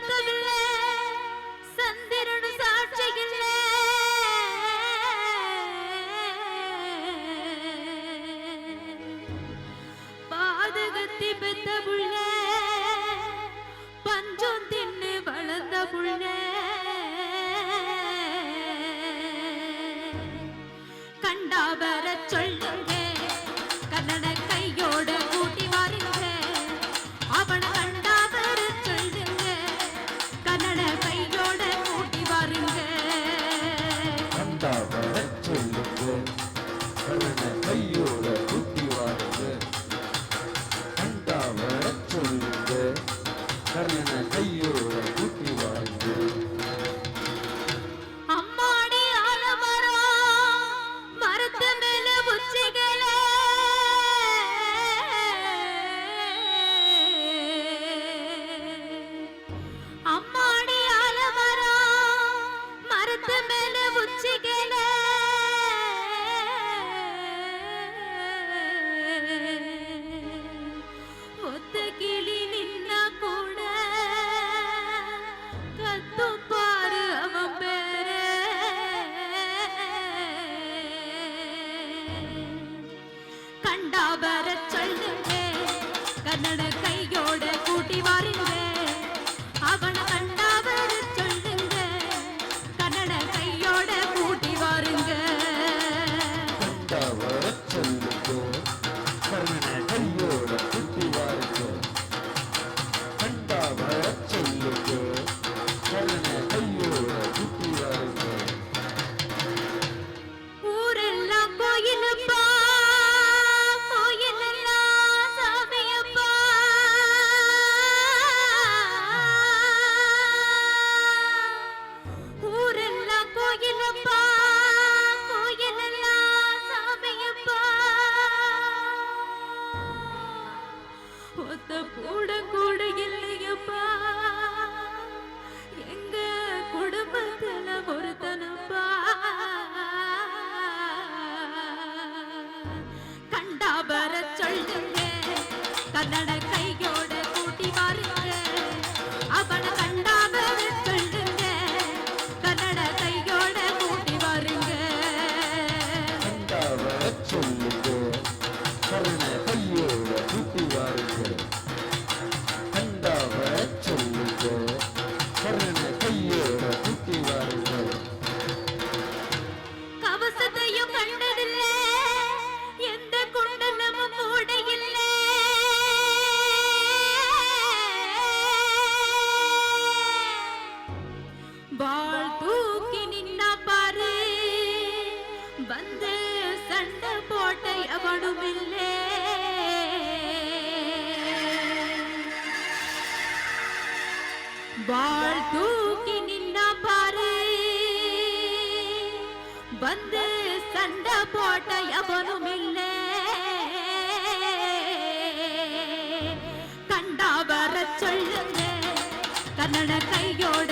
ಬದುಕವಿಲ್ಲ ಸಂದಿರನು ಸಾಕ್ಷಿಗಿಲ್ಲ பாதகத்தை பெற்ற கொண்டா வர சொல்லுங்க. கன்னட கையோட கூட்டி வாருங்க. சுத்த கூட கூட இல்லையப்பா. எங்க குடும்பத்துல ஒருத்தனப்பா. கண்டாபர சொல்லுங்க கன்னட வந்து சண்டை போட்ட எவனும் இல்லை வாழ் தூக்கி நின்னா பாரு. வந்து சண்டை போட்ட எவனும் இல்லை கண்டா வர சொல்லுங்க கன்னட கையோட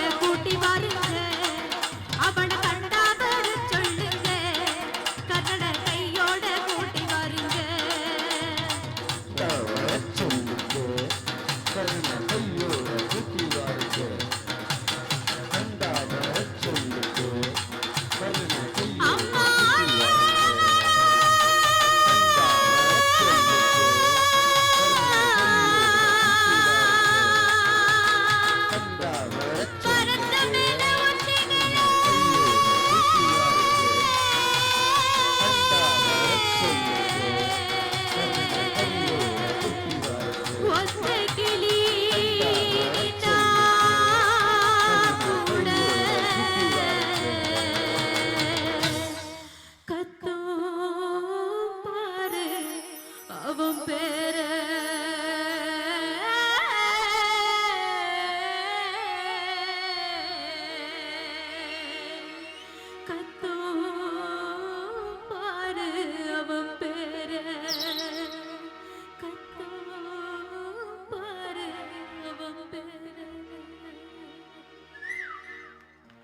சுகம் பெற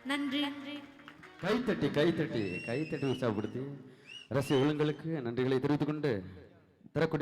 நன்றி கைத்தட்டி கைத்தட்டி கைத்தட்டி உற்சாகப்படுத்தி ரசிகர்களுக்கு நன்றிகளை தெரிவித்துக் கொண்டு தரக்கூடிய